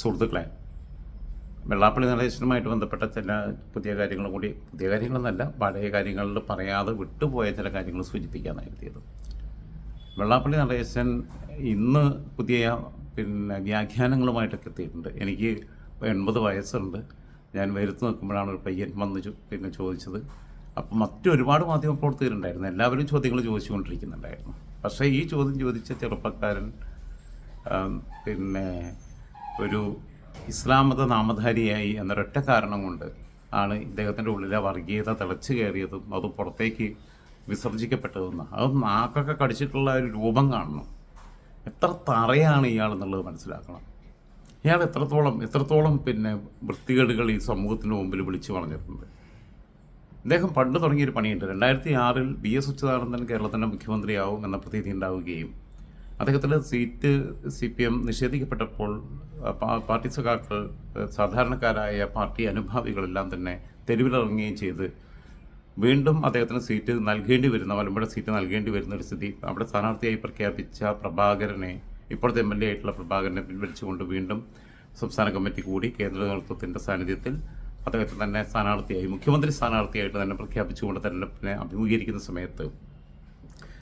സുഹൃത്തുക്കളെ വെള്ളാപ്പള്ളി നടേശനുമായിട്ട് ബന്ധപ്പെട്ട ചില പുതിയ കാര്യങ്ങൾ കൂടി പുതിയ കാര്യങ്ങളെന്നല്ല പഴയ കാര്യങ്ങളിൽ പറയാതെ വിട്ടുപോയ ചില കാര്യങ്ങൾ സൂചിപ്പിക്കാനാണ് എത്തിയത്. വെള്ളാപ്പള്ളി നടേശൻ ഇന്ന് പുതിയ പിന്നെ വ്യാഖ്യാനങ്ങളുമായിട്ടൊക്കെ എത്തിയിട്ടുണ്ട്. എനിക്ക് എൺപത് വയസ്സുണ്ട്. ഞാൻ വരുത്ത് നിൽക്കുമ്പോഴാണ് ഒരു പയ്യൻ വന്ന് പിന്നെ ചോദിച്ചത്. അപ്പം മറ്റൊരുപാട് മാധ്യമ പ്രവർത്തകരുണ്ടായിരുന്നു. എല്ലാവരും ചോദ്യങ്ങൾ ചോദിച്ചുകൊണ്ടിരിക്കുന്നുണ്ടായിരുന്നു. പക്ഷേ ഈ ചോദ്യം ചോദിച്ച ചെറുപ്പക്കാരൻ പിന്നെ ഒരു ഇസ്ലാം മത നാമധാരിയായി എന്നൊരൊറ്റ കാരണം കൊണ്ട് ആണ് ഇദ്ദേഹത്തിന്റെ ഉള്ളിലെ വർഗീയത തിളച്ചു കയറിയതും അത് പുറത്തേക്ക് വിസർജിക്കപ്പെട്ടതെന്ന് അത് നാക്കൊക്കെ കടിച്ചിട്ടുള്ള ഒരു രൂപം കാണണം. എത്ര തറയാണ് ഇയാൾ എന്നുള്ളത് മനസ്സിലാക്കണം. ഇയാൾ എത്രത്തോളം എത്രത്തോളം പിന്നെ വൃത്തികേടുകൾ ഈ സമൂഹത്തിന് മുമ്പിൽ വിളിച്ചു പറഞ്ഞിട്ടുണ്ട്. അദ്ദേഹം പണ്ട് തുടങ്ങിയൊരു പണിയുണ്ട്. രണ്ടായിരത്തി ആറിൽ വി എസ് അച്യുതാനന്ദൻ കേരളത്തിന്റെ മുഖ്യമന്ത്രിയാവും എന്ന പ്രതീതി ഉണ്ടാവുകയും അദ്ദേഹത്തിന്റെ സീറ്റ് സി പി എം നിഷേധിക്കപ്പെട്ടപ്പോൾ പാർട്ടി സഖാക്കൾ സാധാരണക്കാരായ പാർട്ടി അനുഭാവികളെല്ലാം തന്നെ തെരുവിലിറങ്ങുകയും ചെയ്ത് വീണ്ടും അദ്ദേഹത്തിന് സീറ്റ് നൽകേണ്ടി വരുന്ന മലമ്പുഴ സീറ്റ് നൽകേണ്ടി വരുന്ന ഒരു സ്ഥിതി അവിടെ സ്ഥാനാർത്ഥിയായി പ്രഖ്യാപിച്ച പ്രഭാകരനെ ഇപ്പോഴത്തെ എം എൽ എ ആയിട്ടുള്ള പ്രഭാകരനെ പിൻവലിച്ചുകൊണ്ട് വീണ്ടും സംസ്ഥാന കമ്മിറ്റി കൂടി കേന്ദ്ര നേതൃത്വത്തിന്റെ സാന്നിധ്യത്തിൽ അദ്ദേഹത്തെ തന്നെ സ്ഥാനാർത്ഥിയായി മുഖ്യമന്ത്രി സ്ഥാനാർത്ഥിയായിട്ട് തന്നെ പ്രഖ്യാപിച്ചുകൊണ്ട് തെരഞ്ഞെടുപ്പിനെ അഭിമുഖീകരിക്കുന്ന സമയത്ത്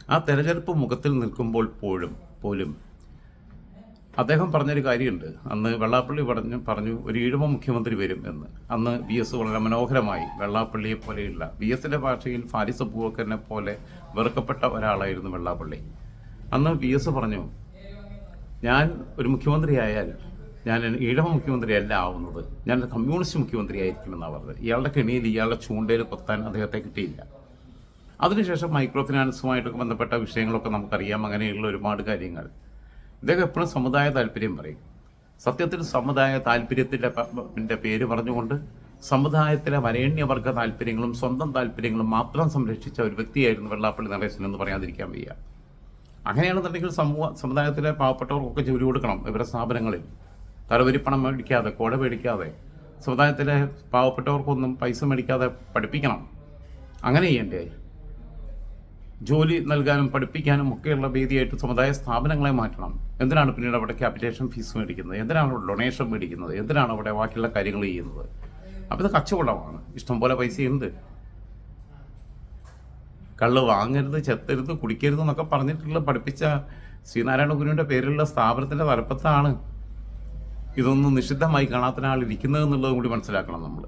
ആ തെരഞ്ഞെടുപ്പ് മുഖത്തിൽ നിൽക്കുമ്പോൾ പോലും പോലും. അദ്ദേഹം പറഞ്ഞൊരു കാര്യമുണ്ട്. അന്ന് വെള്ളാപ്പള്ളി പറഞ്ഞു പറഞ്ഞു ഒരു ഈഴവ മുഖ്യമന്ത്രി വരും എന്ന്. അന്ന് വി എസ് വളരെ മനോഹരമായി വെള്ളാപ്പള്ളിയെ പോലെയുള്ള വി എസിന്റെ ഭാഷയിൽ ഫാരിസ് അബൂബക്കറിനെ പോലെ വെറുക്കപ്പെട്ട ഒരാളായിരുന്നു വെള്ളാപ്പള്ളി. അന്ന് വി എസ് പറഞ്ഞു ഞാൻ ഒരു മുഖ്യമന്ത്രിയായാൽ ഞാൻ ഈഴവ മുഖ്യമന്ത്രിയല്ല ആവുന്നത്. ഞാൻ കമ്മ്യൂണിസ്റ്റ് മുഖ്യമന്ത്രി ആയിരിക്കുമെന്നാണ് പറഞ്ഞത്. ഇയാളുടെ കെണിയിൽ ഇയാളുടെ ചൂണ്ടയിൽ കൊത്താൻ അദ്ദേഹത്തെ കിട്ടിയില്ല. അതിനുശേഷം മൈക്രോ ഫിനാൻസുമായിട്ടൊക്കെ ബന്ധപ്പെട്ട വിഷയങ്ങളൊക്കെ നമുക്കറിയാം. അങ്ങനെയുള്ള ഒരുപാട് കാര്യങ്ങൾ. ഇദ്ദേഹം എപ്പോഴും സമുദായ താല്പര്യം പറയും. സത്യത്തിൽ സമുദായ താല്പര്യത്തിന്റെ പേര് പറഞ്ഞുകൊണ്ട് സമുദായത്തിലെ വരേണ്യവർഗ താല്പര്യങ്ങളും സ്വന്തം താല്പര്യങ്ങളും മാത്രം സംരക്ഷിച്ച ഒരു വ്യക്തിയായിരുന്നു വെള്ളാപ്പള്ളി നടേശൻ എന്ന് പറയാതിരിക്കാൻ വയ്യ. അങ്ങനെയാണെന്നുണ്ടെങ്കിൽ സമൂഹ സമുദായത്തിലെ പാവപ്പെട്ടവർക്കൊക്കെ ജോലി കൊടുക്കണം ഇവരുടെ സ്ഥാപനങ്ങളിൽ. തലവരിപ്പണം മേടിക്കാതെ കോട മേടിക്കാതെ സമുദായത്തിലെ പാവപ്പെട്ടവർക്കൊന്നും പൈസ മേടിക്കാതെ പഠിപ്പിക്കണം. അങ്ങനെ ചെയ്യണ്ടേ? ജോലി നൽകാനും പഠിപ്പിക്കാനും ഒക്കെയുള്ള വേദിയായിട്ട് സമുദായ സ്ഥാപനങ്ങളെ മാറ്റണം. എന്തിനാണ് പിന്നീട് അവിടെ ക്യാപിറ്റേഷൻ ഫീസ് മേടിക്കുന്നത്? എന്തിനാണ് അവിടെ ഡൊണേഷൻ മേടിക്കുന്നത്? എന്തിനാണ് അവിടെ ബാക്കിയുള്ള കാര്യങ്ങൾ ചെയ്യുന്നത്? അപ്പോൾ ഇത് കച്ചവടമാണ്. ഇഷ്ടംപോലെ പൈസയുണ്ട്. കള്ള് വാങ്ങരുത് ചെത്തരുത് കുടിക്കരുത് എന്നൊക്കെ പറഞ്ഞിട്ടുള്ള പഠിപ്പിച്ച ശ്രീനാരായണ ഗുരുവിന്റെ പേരിലുള്ള സ്ഥാപനത്തിന്റെ തലപ്പത്താണ്. ഇതൊന്നും നിഷിദ്ധമായി കാണാത്ത ആൾ ഇരിക്കുന്നത് എന്നുള്ളതും കൂടി മനസ്സിലാക്കണം നമ്മൾ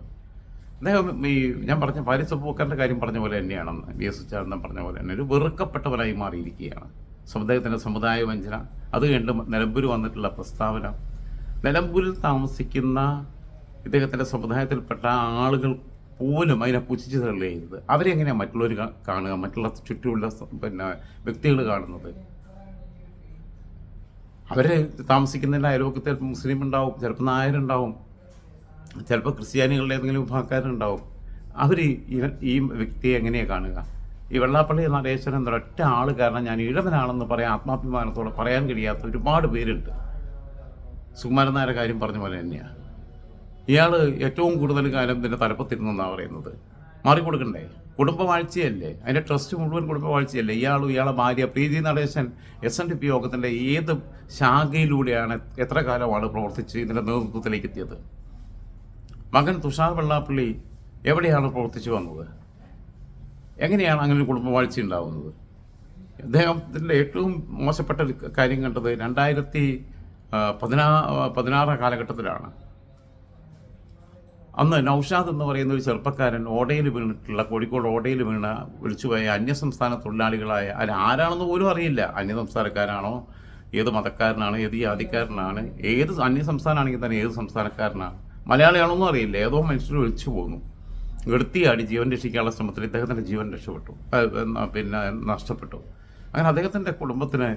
അദ്ദേഹം ഈ ഞാൻ പറഞ്ഞ പാരിസ് പൂക്കറിന്റെ കാര്യം പറഞ്ഞ പോലെ തന്നെയാണെന്ന് വി എസ് ഉച്ചാരണം പറഞ്ഞ പോലെ തന്നെ ഒരു വെറുക്കപ്പെട്ടവരായി മാറിയിരിക്കുകയാണ്. സമുദായത്തിന്റെ സമുദായ വഞ്ചന അത് കണ്ട് നിലമ്പൂർ വന്നിട്ടുള്ള പ്രസ്താവന. നിലമ്പൂരിൽ താമസിക്കുന്ന ഇദ്ദേഹത്തിന്റെ സമുദായത്തിൽപ്പെട്ട ആളുകൾ പോലും അതിനെ പുച്ഛിച്ച് തള്ളിയത് അവരെങ്ങനെയാണ് മറ്റുള്ളവർ കാണുക? മറ്റുള്ള ചുറ്റുമുള്ള പിന്നെ വ്യക്തികൾ കാണുന്നത്? അവർ താമസിക്കുന്നതിന്റെ അയൽവക്കത്തെ മുസ്ലിം ഉണ്ടാവും ചിലപ്പോൾ നായരുണ്ടാവും. ചിലപ്പോൾ ക്രിസ്ത്യാനികളുടെ ഏതെങ്കിലും വിഭാഗക്കാരുണ്ടാവും. അവർ ഈ വ്യക്തിയെ എങ്ങനെയാണ് കാണുക? ഈ വെള്ളാപ്പള്ളി നടേശ്വരൻ എന്ന ഒറ്റ ആൾ കാരണം ഞാൻ ഇഴവനാണെന്ന് പറയാൻ ആത്മാഭിമാനത്തോടെ പറയാൻ കഴിയാത്ത ഒരുപാട് പേരുണ്ട്. സുകുമാരൻ നായരുടെ കാര്യം പറഞ്ഞ പോലെ തന്നെയാണ് ഇയാൾ ഏറ്റവും കൂടുതൽ കാലം ഇതിന്റെ തലപ്പത്തിരുന്നെന്നാണ് പറയുന്നത്? മാറിക്കൊടുക്കണ്ടേ കുടുംബവാഴ്ചയല്ലേ? അതിന്റെ ട്രസ്റ്റ് മുഴുവൻ കുടുംബവാഴ്ചയല്ലേ? ഇയാളും ഇയാളെ ഭാര്യ Preethi Natesan S N D P യോഗത്തിന്റെ ഏത് ശാഖയിലൂടെയാണ് എത്ര കാലമാണ് പ്രവർത്തിച്ച് ഇതിന്റെ നേതൃത്വത്തിലേക്ക് എത്തിയത്? മകൻ തുഷാർ വെള്ളാപ്പള്ളി എവിടെയാണ് പ്രവർത്തിച്ചു വന്നത്? എങ്ങനെയാണ് അങ്ങനെ കുടുംബവാഴ്ച ഉണ്ടാകുന്നത് അദ്ദേഹത്തിന്റെ ഏറ്റവും മോശപ്പെട്ട കാര്യം കണ്ടത് രണ്ടായിരത്തി പതിനാ പതിനാറ് കാലഘട്ടത്തിലാണ്. അന്ന് നൌഷാദ് എന്ന് പറയുന്ന ഒരു ചെറുപ്പക്കാരൻ ഓടയിൽ വീണിട്ടുള്ള കോഴിക്കോട് ഓടയിൽ വീണ വിളിച്ചുപോയ അന്യസംസ്ഥാന തൊഴിലാളികളായ അതിൽ ആരാണെന്ന് പോലും അറിയില്ല. അന്യസംസ്ഥാനക്കാരാണോ? ഏത് മതക്കാരനാണ്? ഏത് ജാതിക്കാരനാണ്? ഏത് അന്യസംസ്ഥാനമാണെങ്കിൽ തന്നെ ഏത് സംസ്ഥാനക്കാരനാണ്? മലയാളിയാണോന്നും അറിയില്ല. ഏതോ മനുഷ്യർ ഒഴിച്ചു പോകുന്നു വൃത്തിയാടി ജീവൻ രക്ഷിക്കാനുള്ള ശ്രമത്തിൽ ഇദ്ദേഹത്തിന്റെ ജീവൻ രക്ഷപ്പെട്ടു. പിന്നെ നഷ്ടപ്പെട്ടു. അങ്ങനെ അദ്ദേഹത്തിന്റെ കുടുംബത്തിന്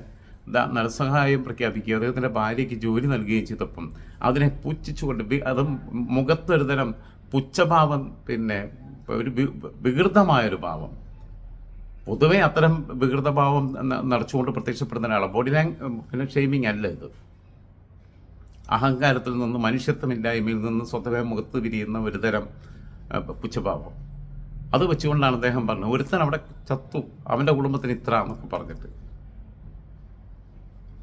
ദാ ധനസഹായം പ്രഖ്യാപിക്കുകയും അദ്ദേഹത്തിന്റെ ഭാര്യയ്ക്ക് ജോലി നൽകുകയും ചെയ്തപ്പം അതിനെ പുച്ഛിച്ചുകൊണ്ട് അത് അതും മുഖത്തൊരു തരം പുച്ഛഭാവം പിന്നെ ഒരു വികൃതമായൊരു ഭാവം. പൊതുവെ അത്തരം വികൃതഭാവം നടച്ചുകൊണ്ട് പ്രത്യക്ഷപ്പെടുന്ന ഒരാളാണ് ബോഡി ലാംഗ് പിന്നെ ഷെയ്മിങ് അല്ല ഇത്. അഹങ്കാരത്തിൽ നിന്ന് മനുഷ്യത്വമില്ലായ്മയിൽ നിന്ന് സ്വതവേ മുഖത്ത് വിരിയുന്ന ഒരു തരം പുച്ഛഭാവം. അത് വെച്ചുകൊണ്ടാണ് അദ്ദേഹം പറഞ്ഞത് ഒരുത്തൻ അവിടെ ചത്തു അവന്റെ കുടുംബത്തിന് ഇത്ര എന്നൊക്കെ പറഞ്ഞിട്ട്.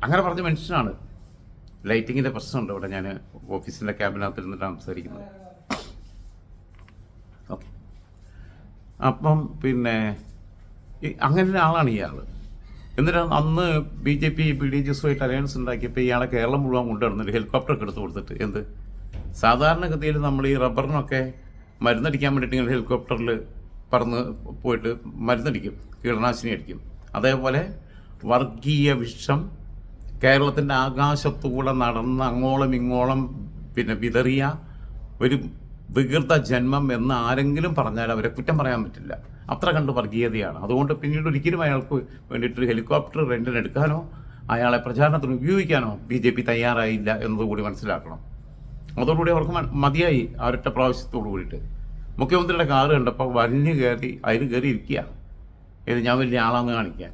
അങ്ങനെ പറഞ്ഞ മനുഷ്യനാണ്. ലൈറ്റിങ്ങിന്റെ പ്രശ്നമുണ്ട് ഇവിടെ ഞാൻ ഓഫീസിന്റെ ക്യാബിനകത്ത് ഇരുന്നിട്ട് സംസാരിക്കുന്നത്. ഓക്കെ. അപ്പം പിന്നെ അങ്ങനെ ഒരാളാണ് ഇയാൾ എന്നിട്ട് അന്ന് B J P B D J എസുമായിട്ട് alliance ഉണ്ടാക്കിയപ്പോൾ ഇയാളെ കേരളം മുഴുവൻ കൊണ്ടുവരുന്നുണ്ട് ഹെലികോപ്റ്ററൊക്കെ എടുത്ത് കൊടുത്തിട്ട്. എന്ത്? സാധാരണഗതിയിൽ നമ്മൾ ഈ റബ്ബറിനൊക്കെ മരുന്നടിക്കാൻ വേണ്ടിയിട്ട് ഇങ്ങനെ ഹെലികോപ്റ്ററിൽ പറന്ന് പോയിട്ട് മരുന്നടിക്കും കീടനാശിനി അടിക്കും. അതേപോലെ വർഗീയ വിഷം കേരളത്തിന്റെ ആകാശത്തുകൂടെ നടന്ന് അങ്ങോളം ഇങ്ങോളം പിന്നെ വിതറിയ ഒരു വികൃത ജന്മം എന്ന് ആരെങ്കിലും പറഞ്ഞാൽ അവരെ കുറ്റം പറയാൻ പറ്റില്ല. അത്ര കണ്ട് വർഗീയതയാണ്. അതുകൊണ്ട് പിന്നീട് ഒരിക്കലും അയാൾക്ക് വേണ്ടിയിട്ടൊരു ഹെലികോപ്റ്റർ റെന്റിനെടുക്കാനോ അയാളെ പ്രചാരണത്തിന് ഉപയോഗിക്കാനോ ബി ജെ പി തയ്യാറായില്ല എന്നതുകൂടി മനസ്സിലാക്കണം. അതോടുകൂടി അവർക്ക് മതിയായി അവരുടെ പ്രാവശ്യത്തോടു കൂടിയിട്ട്. മുഖ്യമന്ത്രിയുടെ കാറ് കണ്ടപ്പോൾ വലിഞ്ഞു കയറി അതിൽ കയറി ഇരിക്കുക. ഇത് ഞാൻ വലിയ ആളാന്ന് കാണിക്കാൻ.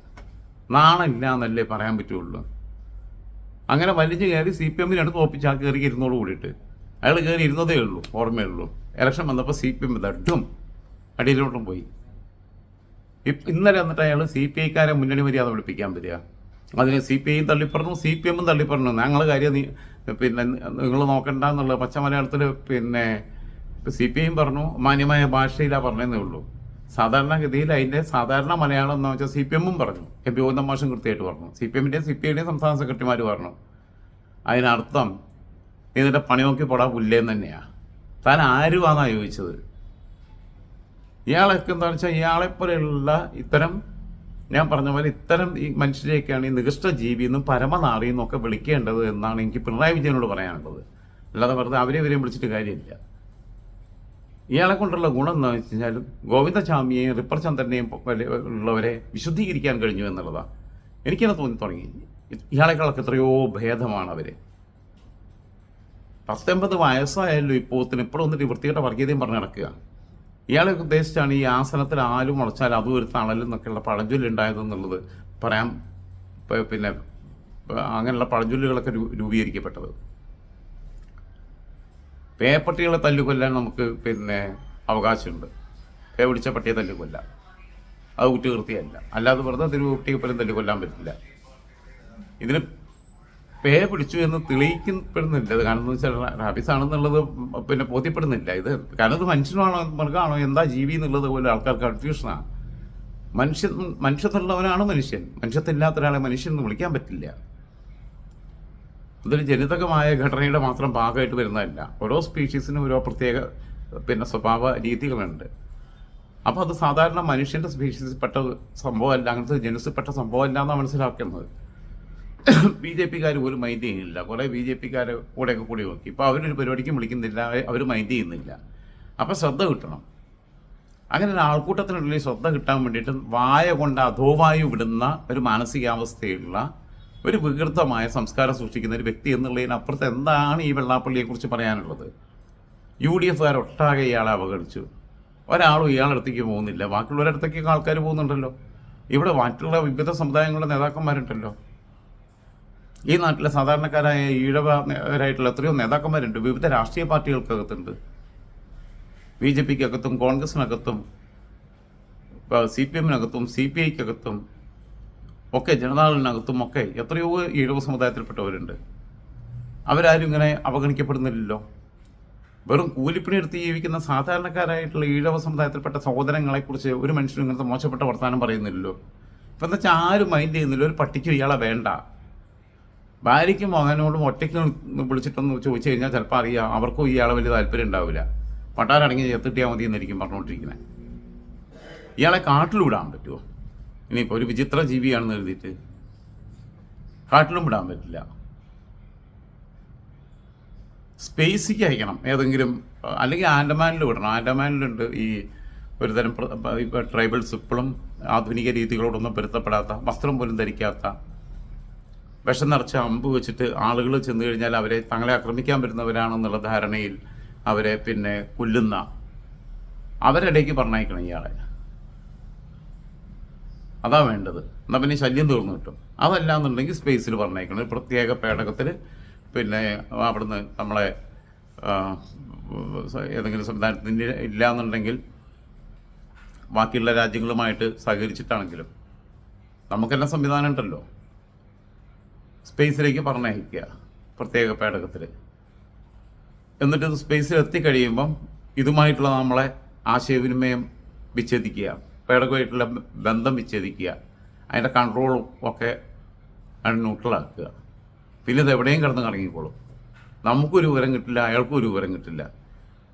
നാണമില്ല എന്നല്ലേ പറയാൻ പറ്റുള്ളൂ. അങ്ങനെ വലിഞ്ഞു കയറി സി പി എമ്മിനടുത്ത് ഒപ്പിച്ച് ആ കയറി ഇരുന്നോട് കൂടിയിട്ട് അയാൾ കയറി ഇരുന്നതേ ഉള്ളൂ ഓർമ്മയുള്ളൂ ഇലക്ഷൻ വന്നപ്പോൾ സി പി എം ദഡും അടിയിലോട്ടും പോയി. ഇന്നലെ എന്നിട്ട് അയാൾ സി പി ഐക്കാരെ മുന്നണി മര്യാദ വിളിപ്പിക്കാൻ വരിക. അതിന് സി പി ഐയും തള്ളിപ്പറഞ്ഞു സി പി എമ്മും തള്ളിപ്പറഞ്ഞു. ഞങ്ങൾ കാര്യം പിന്നെ നിങ്ങൾ നോക്കണ്ട എന്നുള്ള പച്ച മലയാളത്തിൽ പിന്നെ സി പി ഐയും പറഞ്ഞു മാന്യമായ ഭാഷയിലാണ് പറഞ്ഞതേ ഉള്ളൂ. സാധാരണഗതിയിൽ അതിന്റെ സാധാരണ മലയാളം എന്ന് വെച്ചാൽ സി പി എമ്മും പറഞ്ഞു. എം പി ഗോവിന്ദ മാഷും കൃത്യമായിട്ട് പറഞ്ഞു. സി പി എമ്മിന്റെയും സി പി ഐയുടെയും സംസ്ഥാന സെക്രട്ടറിമാർ പറഞ്ഞു. അതിനർത്ഥം ഇതിന്റെ പണി നോക്കി പോടാ പുല്ലേന്ന് തന്നെയാണ് താൻ ആരുവാന്നാണ് ചോദിച്ചത്? ഇയാളൊക്കെ എന്താണെന്ന് വെച്ചാൽ ഇയാളെപ്പോലെയുള്ള ഇത്തരം ഞാൻ പറഞ്ഞ പോലെ ഇത്തരം ഈ മനുഷ്യരെയൊക്കെയാണ് ഈ നികൃഷ്ട ജീവി എന്നും പരമനാറി എന്നൊക്കെ വിളിക്കേണ്ടത് എന്നാണ് എനിക്ക് പിണറായി വിജയനോട് പറയാനുള്ളത്. അല്ലാതെ വെറുതെ അവരെ ഇവരെയും വിളിച്ചിട്ട് കാര്യമില്ല. ഇയാളെ കൊണ്ടുള്ള ഗുണം എന്താണെന്ന് വെച്ച് കഴിഞ്ഞാൽ ഗോവിന്ദസ്വാമിയെയും റിപ്പർ ചന്ദ്രനെയും ഉള്ളവരെ വിശുദ്ധീകരിക്കാൻ കഴിഞ്ഞു എന്നുള്ളതാണ് എനിക്കങ്ങനെ തോന്നി തുടങ്ങി. ഇയാളെക്കാളൊക്കെ എത്രയോ ഭേദമാണ് അവർ പത്തൊമ്പത് വയസ്സായാലും ഇപ്പോൾ ഇപ്പോഴും വന്നിട്ട് വൃത്തികെട്ട വർഗീയതയും പറഞ്ഞ് നടക്കുക. ഇയാളെ ഉദ്ദേശിച്ചാണ് ഈ ആസനത്തിൽ ആലും മുളച്ചാൽ അതും ഒരു തണലും എന്നൊക്കെയുള്ള പഴഞ്ചൊല്ലുണ്ടായതെന്നുള്ളത് പറയാൻ പറയാം പിന്നെ അങ്ങനെയുള്ള പഴഞ്ചൊല്ലുകളൊക്കെ രൂപീകരിക്കപ്പെട്ടത്. പേപ്പട്ടികളെ തല്ലുകൊല്ലാൻ നമുക്ക് പിന്നെ അവകാശമുണ്ട്. പേ പിടിച്ച പട്ടിയെ തല്ലുകൊല്ലാം. അത് കുറ്റകൃത്യമല്ല. അല്ലാതെ വെറുതെ തിരുവുട്ടിയെ പോലും തല്ലുകൊല്ലാൻ പറ്റില്ല. ഇതിന് പേ പിടിച്ചു എന്ന് തെളിയിക്കപ്പെടുന്നില്ല. അത് കാരണം എന്ന് വെച്ചാൽ റാബിസ് ആണെന്നുള്ളത് പിന്നെ ബോധ്യപ്പെടുന്നില്ല. ഇത് കാരണം ഇത് മനുഷ്യനാണോ മൃഗമാണോ എന്താ ജീവി എന്നുള്ളത് പോലെ ആൾക്കാർക്ക് കൺഫ്യൂഷനാണ് മനുഷ്യൻ മനുഷ്യത്തുള്ളവനാണ് മനുഷ്യൻ. മനുഷ്യത്തില്ലാത്ത ഒരാളെ മനുഷ്യൻ എന്ന് വിളിക്കാൻ പറ്റില്ല. അതൊരു ജനിതകമായ ഘടനയുടെ മാത്രം ഭാഗമായിട്ട് വരുന്നതല്ല. ഓരോ സ്പീഷീസിനും ഓരോ പ്രത്യേക പിന്നെ സ്വഭാവ രീതികളുണ്ട്. അപ്പോൾ അത് സാധാരണ മനുഷ്യന്റെ സ്പീഷീസിൽപ്പെട്ട സംഭവമല്ല അങ്ങനത്തെ ജനുസിൽപ്പെട്ട സംഭവമല്ല എന്നാണ് മനസ്സിലാക്കുന്നത്. ബി ജെ പിക്കാർ പോലും മൈൻഡ് ചെയ്യുന്നില്ല. കുറേ ബി ജെ പിക്കാർ കൂടെയൊക്കെ കൂടി നോക്കി. ഇപ്പോൾ അവരൊരു പരിപാടിക്കും വിളിക്കുന്നില്ല. അവർ മൈൻഡ് ചെയ്യുന്നില്ല. അപ്പോൾ ശ്രദ്ധ കിട്ടണം. അങ്ങനെ ഒരു ആൾക്കൂട്ടത്തിനുള്ളിൽ ശ്രദ്ധ കിട്ടാൻ വേണ്ടിയിട്ട് വായ കൊണ്ട് അധോവായു വിടുന്ന ഒരു മാനസികാവസ്ഥയുള്ള ഒരു വികൃതമായ സംസ്കാരം സൂക്ഷിക്കുന്ന ഒരു വ്യക്തി എന്നുള്ളതിനപ്പുറത്ത് എന്താണ് ഈ വെള്ളാപ്പള്ളിയെക്കുറിച്ച് പറയാനുള്ളത്? യു ഡി എഫുകാർ ഒട്ടാകെ ഇയാളെ അവഗണിച്ചു. ഒരാളും ഇയാളടുത്തേക്ക് പോകുന്നില്ല. ബാക്കിയുള്ളവരുടെ അടുത്തേക്കൊക്കെ ആൾക്കാർ പോകുന്നുണ്ടല്ലോ. ഇവിടെ മറ്റുള്ള വിവിധ സമുദായങ്ങളുടെ നേതാക്കന്മാരുണ്ടല്ലോ. ഈ നാട്ടിലെ സാധാരണക്കാരായ ഈഴവരായിട്ടുള്ള എത്രയോ നേതാക്കന്മാരുണ്ട്. വിവിധ രാഷ്ട്രീയ പാർട്ടികൾക്കകത്തുണ്ട്. ബി ജെ പിക്കകത്തും കോൺഗ്രസിനകത്തും സി പി എമ്മിനകത്തും സി പി ഐക്കകത്തും ഒക്കെ ജനതാദളിനകത്തും ഒക്കെ എത്രയോ ഈഴവ സമുദായത്തിൽപ്പെട്ടവരുണ്ട്. അവരാരും ഇങ്ങനെ അവഗണിക്കപ്പെടുന്നില്ലല്ലോ. വെറും കൂലിപ്പണി എടുത്ത് ജീവിക്കുന്ന സാധാരണക്കാരായിട്ടുള്ള ഈഴവ സമുദായത്തിൽപ്പെട്ട സഹോദരങ്ങളെക്കുറിച്ച് ഒരു മനുഷ്യനും ഇങ്ങനത്തെ മോശപ്പെട്ട വർത്തമാനം പറയുന്നില്ലല്ലോ. ഇപ്പം എന്താ വെച്ചാൽ ആരും മൈൻഡ് ചെയ്യുന്നില്ല. ഒരു പട്ടിക്കും ഇയാളെ വേണ്ട. ഭാര്യയ്ക്കും മകനോടും ഒറ്റയ്ക്ക് വിളിച്ചിട്ടൊന്ന് ചോദിച്ചു കഴിഞ്ഞാൽ ചിലപ്പോൾ അറിയാം. അവർക്കും ഇയാളെ വലിയ താല്പര്യം ഉണ്ടാവില്ല. പട്ടാരടങ്ങി ചെത്തിട്ടിയാൽ മതി എന്നായിരിക്കും പറഞ്ഞുകൊണ്ടിരിക്കുന്നത് ഇയാളെ കാട്ടിൽ വിടാൻ പറ്റുമോ ഇനിയിപ്പോൾ ഒരു വിചിത്ര ജീവിയാണെന്ന് എഴുതിയിട്ട് കാട്ടിലും വിടാൻ പറ്റില്ല. സ്പേസിക്ക് അയക്കണം. ഏതെങ്കിലും അല്ലെങ്കിൽ ആൻഡമാനിൽ വിടണം. ആൻഡമാനിലുണ്ട് ഈ ഒരുതരം ട്രൈബൽസ് ഇപ്പോഴും ആധുനിക രീതികളോടൊന്നും പൊരുത്തപ്പെടാത്ത വസ്ത്രം പോലും ധരിക്കാത്ത വിഷം നിറച്ച അമ്പ് വെച്ചിട്ട് ആളുകൾ ചെന്ന് കഴിഞ്ഞാൽ അവരെ തങ്ങളെ ആക്രമിക്കാൻ വരുന്നവരാണെന്നുള്ള ധാരണയിൽ അവരെ പിന്നെ കൊല്ലുന്ന അവരിടയ്ക്ക് പറഞ്ഞയക്കണം ഇയാളെ. അതാ വേണ്ടത്. എന്നാൽ പിന്നെ ശല്യം തീർന്നു കിട്ടും. അതല്ല എന്നുണ്ടെങ്കിൽ സ്പേസിൽ പറഞ്ഞേക്കണം ഒരു പ്രത്യേക പേടകത്തിൽ പിന്നെ അവിടുന്ന് നമ്മളെ ഏതെങ്കിലും സംവിധാനത്തിന് ഇല്ല എന്നുണ്ടെങ്കിൽ ബാക്കിയുള്ള രാജ്യങ്ങളുമായിട്ട് സഹകരിച്ചിട്ടാണെങ്കിലും നമുക്കെല്ലാം സംവിധാനം ഉണ്ടല്ലോ. സ്പേസിലേക്ക് പറഞ്ഞയക്കുക പ്രത്യേക പേടകത്തിൽ എന്നിട്ട് ഇത് സ്പേസിൽ എത്തിക്കഴിയുമ്പം ഇതുമായിട്ടുള്ള നമ്മളെ ആശയവിനിമയം വിച്ഛേദിക്കുക പേടകമായിട്ടുള്ള ബന്ധം വിച്ഛേദിക്കുക അതിന്റെ കൺട്രോളും ഒക്കെ അതിന് ന്യൂട്രലാക്കുക പിന്നെ ഇത് എവിടെയും കിടന്ന് കറങ്ങിക്കോളും. നമുക്കൊരു വിവരം കിട്ടില്ല അയാൾക്കും ഒരു വിവരം കിട്ടില്ല.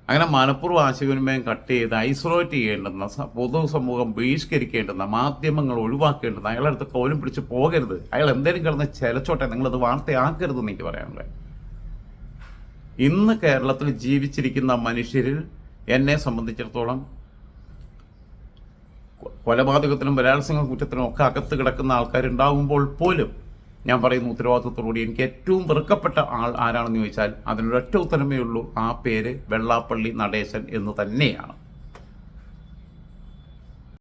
അങ്ങനെ മനഃപൂർവം ആശയവിനിമയം കട്ട് ചെയ്ത് ഐസൊലേറ്റ് ചെയ്യേണ്ടുന്ന പൊതുസമൂഹം ബഹിഷ്കരിക്കേണ്ടുന്ന മാധ്യമങ്ങൾ ഒഴിവാക്കേണ്ടുന്ന അയാളുടെ അടുത്ത് കോലും പിടിച്ച് പോകരുത്. അയാൾ എന്തേലും കിടന്ന് ചിലച്ചോട്ടെ നിങ്ങളത് വാർത്തയാക്കരുതെന്ന് എനിക്ക് പറയാനുള്ളത്. ഇന്ന് കേരളത്തിൽ ജീവിച്ചിരിക്കുന്ന മനുഷ്യരിൽ എന്നെ സംബന്ധിച്ചിടത്തോളം കൊലപാതകത്തിനും ബലാത്സംഗ കുറ്റത്തിനും ഒക്കെ അകത്ത് കിടക്കുന്ന ആൾക്കാരുണ്ടാകുമ്പോൾ പോലും ഞാൻ പറയുന്ന ഉത്തരവാദിത്വത്തോടുകൂടി എനിക്ക് ഏറ്റവും വെറുക്കപ്പെട്ട ആൾ ആരാണെന്ന് ചോദിച്ചാൽ അതിനൊരൊറ്റ ഉത്തരമേ ഉള്ളൂ. ആ പേര് വെള്ളാപ്പള്ളി നടേശൻ എന്ന് തന്നെയാണ്.